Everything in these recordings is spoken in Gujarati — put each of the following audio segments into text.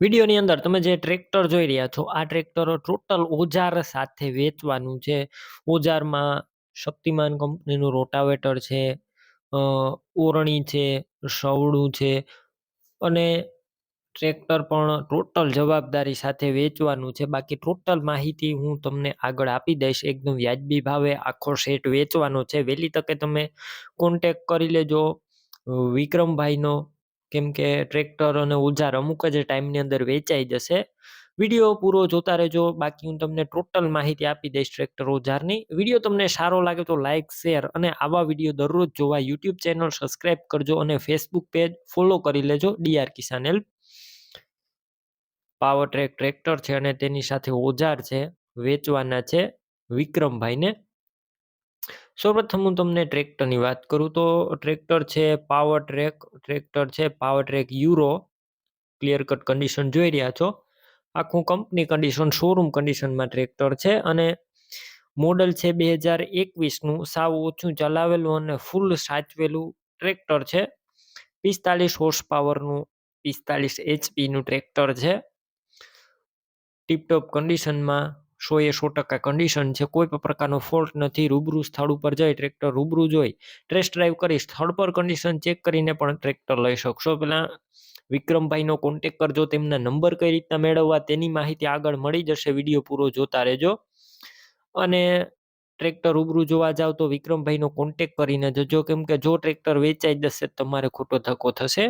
વિડીયોની અંદર તમે જે ટ્રેક્ટર જોઈ રહ્યા છો, આ ટ્રેક્ટર ટોટલ ઓજાર સાથે વેચવાનું છે. ઓજારમાં શક્તિમાન કંપનીનું રોટાવેટર છે ઓરણી છે સવડું છે અને ટ્રેક્ટર પણ ટોટલ જવાબદારી સાથે વેચવાનું છે. બાકી ટોટલ માહિતી હું તમને આગળ આપી દઈશ. એકદમ વ્યાજબી ભાવે આખો સેટ વેચવાનો છે. વહેલી તકે તમે કોન્ટેક કરી લેજો. વિક્રમભાઈનો કેમ કે ટ્રેક્ટર અને ઓજાર અમુક જ ટાઈમની અંદર વેચાઈ જશે. વીડિયો પૂરો જોતા રહેજો. બાકી હું તમને ટોટલ માહિતી આપી દઈશ ટ્રેક્ટર ઓજારની વીડિયો તમને સારો લાગે તો લાઇક શેર અને આવા વીડિયો દરરોજ જોવા યુટ્યુબ ચેનલ સબસ્ક્રાઇબ કરજો અને ફેસબુક પેજ ફોલો કરી લેજો DR Kisan help. Power track tractor છે અને તેની સાથે ઓજાર છે, વેચવાના છે વિક્રમભાઈને. સૌપ્રથમ હું તમને ટ્રેક્ટરની વાત કરું તો ટ્રેક્ટર છે પાવર ટ્રેક, ટ્રેક્ટર છે power track euro. Clear cut condition જોઈ રહ્યા છો. આખું કંપની કન્ડિશન શોરૂમ કન્ડિશનમાં ટ્રેક્ટર છે અને મોડલ છે બે હજાર એકવીસનું. સાવ ઓછું ચલાવેલું અને ફૂલ સાચવેલું ટ્રેક્ટર છે. પિસ્તાલીસ હોર્સ પાવરનું પિસ્તાલીસ એચપીનું ટ્રેક્ટર છે. ટીપટોપ કન્ડિશનમાં સો એ સો ટકા કન્ડિશન છે. કોઈ પણ પ્રકારનો ફોલ્ટ નથી. રૂબરૂ સ્થળ ઉપર જઈ ટ્રેક્ટર રૂબરૂ જોઈ ટેસ્ટ ડ્રાઈવ કરી, સ્થળ પર કન્ડિશન ચેક કરીને પણ ટ્રેક્ટર લઈ શકશો. પહેલાં વિક્રમભાઈનો કોન્ટેક કરજો, તેમના નંબર કઈ રીતના મેળવવા તેની માહિતી આગળ મળી જશે. વીડિયો પૂરો જોતા રહેજો. અને ટ્રેક્ટર રૂબરૂ જોવા જાવ તો વિક્રમભાઈનો કોન્ટેક કરીને જજો. કેમ કે જો ટ્રેક્ટર વેચાઈ જશે તમારે ખોટો ધક્કો થશે.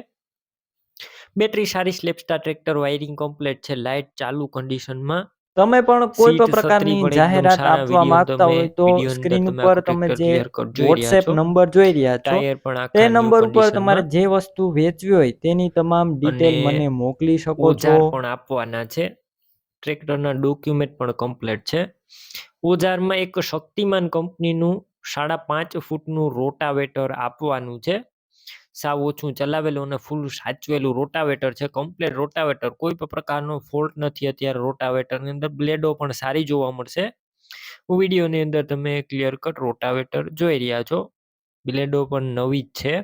બેટરી સારી સ્લેપસ્ટાર ટ્રેક્ટર વાયરિંગ કમ્પ્લીટ છે. લાઇટ ચાલુ કન્ડિશનમાં તમે પણ કોઈ સીટ પણ પ્રકારની એકદમ જાહેરાત સારા આપવા વીડિયો માંગતા તમે હોય તો અંદર સ્ક્રીન તમે ઉપર તમે જે જોઈ રહ્યા છો. નંબર જોઈ રહ્યા છો ટાયર પણ તે આખા નંબર ઉપર તમારે જે વસ્તુ વેચવી હોય તેની તમામ ડિટેલ મને મોકલી શકો છો. ઓજાર પણ આપવાના છે. ટ્રેક્ટરના ડોક્યુમેન્ટ પણ કમ્પ્લીટ છે. ઓજારમાં એક શક્તિમાન કંપનીનું સાડા પાંચ ફૂટનું રોટાવેટર આપવાનું છે. સાવ ઓછું ચલાવેલું અને ફૂલ સાચવેલું રોટાવેટર છે કમ્પ્લેટ રોટાવેટર કોઈ પણ પ્રકારનો ફોલ્ટ નથી અત્યારે રોટાવેટરની અંદર. બ્લેડો પણ સારી જોવા મળશે. વિડીયોની અંદર તમે ક્લિયર કટ રોટાવેટર જોઈ રહ્યા છો. બ્લેડો પણ નવી જ છે.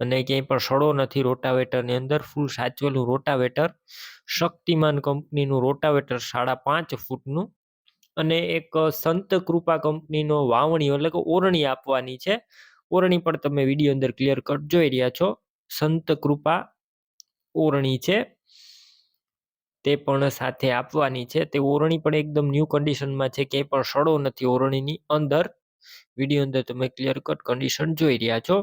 અને ક્યાંય પણ સડો નથી રોટાવેટરની અંદર. ફૂલ સાચવેલું રોટાવેટર શક્તિમાન કંપનીનું રોટાવેટર સાડા પાંચ ફૂટનું. અને એક સંત કૃપા કંપનીનો વાવણી એટલે કે ઓરણી આપવાની છે. ઓરણી પણ તમે વીડિયો અંદર ક્લિયર કટ જોઈ રહ્યા છો. સંત કૃપા ઓરણી છે. તે પણ સાથે આપવાની છે. તે ઓરણી પણ એકદમ ન્યૂ કન્ડિશનમાં છે. ક્યાંય પણ સડો નથી ઓરણીની અંદર. વીડિયો અંદર તમે ક્લિયર કટ કન્ડિશન જોઈ રહ્યા છો.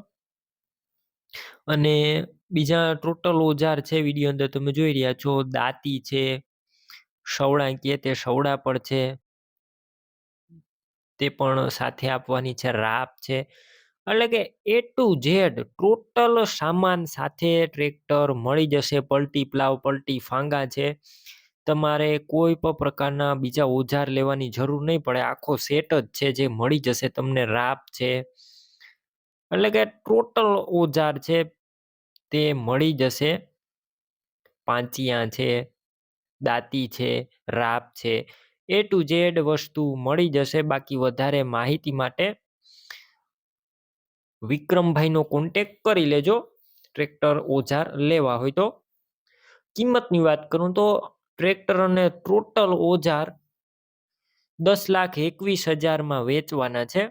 અને બીજા ટોટલ ઓજાર છે વીડિયો અંદર તમે જોઈ રહ્યા છો. દાંતી છે. સવડા કે તે સવડા પણ છે. તે પણ સાથે આપવાની છે. રાપ છે. એટલે કે એ ટુ ઝેડ ટોટલ સામાન સાથે ટ્રેક્ટર મળી જશે, પલટી પ્લાવ, પલટી ફાંગા છે. તમારે કોઈ પણ પ્રકારના બીજા ઓજાર લેવાની જરૂર નહીં પડે. આખો સેટ જ છે જે મળી જશે, તમને રાપ છે. એટલે કે ટોટલ ઓજાર છે તે મળી જશે. પાંચિયા છે, દાંતી છે રાપ છે. એ ટુ ઝેડ વસ્તુ મળી જશે. બાકી વધારે માહિતી માટે વિક્રમભાઈનો કોન્ટેક કરી લેજો. ટ્રેક્ટર ઓજાર લેવા હોય તો. કિંમતની વાત કરું તો ટ્રેક્ટર અને ટોટલ ઓજાર દસ લાખ એકવીસ હજારમાં વેચવાના છે.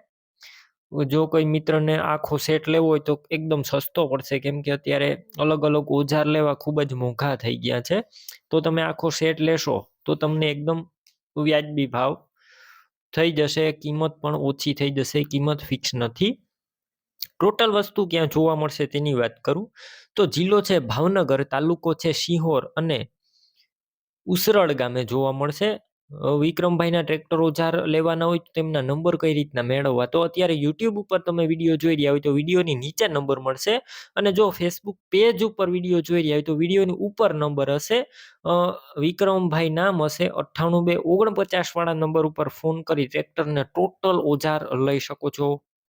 જો કોઈ મિત્રને આખો સેટ લેવો હોય તો એકદમ સસ્તો પડશે, કેમ કે અત્યારે અલગ અલગ ઓજાર લેવા ખૂબ જ મોંઘા થઈ ગયા છે. તો તમે આખો સેટ લેશો તો તમને એકદમ વ્યાજબી ભાવ થઈ જશે, કિંમત પણ ઓછી થઈ જશે, કિંમત ફિક્સ નથી. ટોટલ વસ્તુ ક્યાં જોવા મળશે તેની વાત કરું. તો જિલ્લો છે ભાવનગર, તાલુકો છે સિહોર અને ઉસરળ ગામે જોવા મળશે. વિક્રમભાઈના ટ્રેક્ટર ઓજાર લેવાના હોય તો તેમના નંબર કઈ રીતના મેળવવા? તો અત્યારે યુટ્યુબ ઉપર તમે વીડિયો જોઈ રહ્યા હોય તો વિડીયોની નીચે નંબર મળશે અને જો ફેસબુક પેજ ઉપર વીડિયો જોઈ રહ્યા હોય તો વિડીયોની ઉપર નંબર હશે. વિક્રમભાઈ નામ હશે અઠ્ઠાણું બે ઓગણપચાસ વાળા નંબર ઉપર ફોન કરી ટ્રેક્ટરને ટોટલ ઓજાર લઈ શકો છો.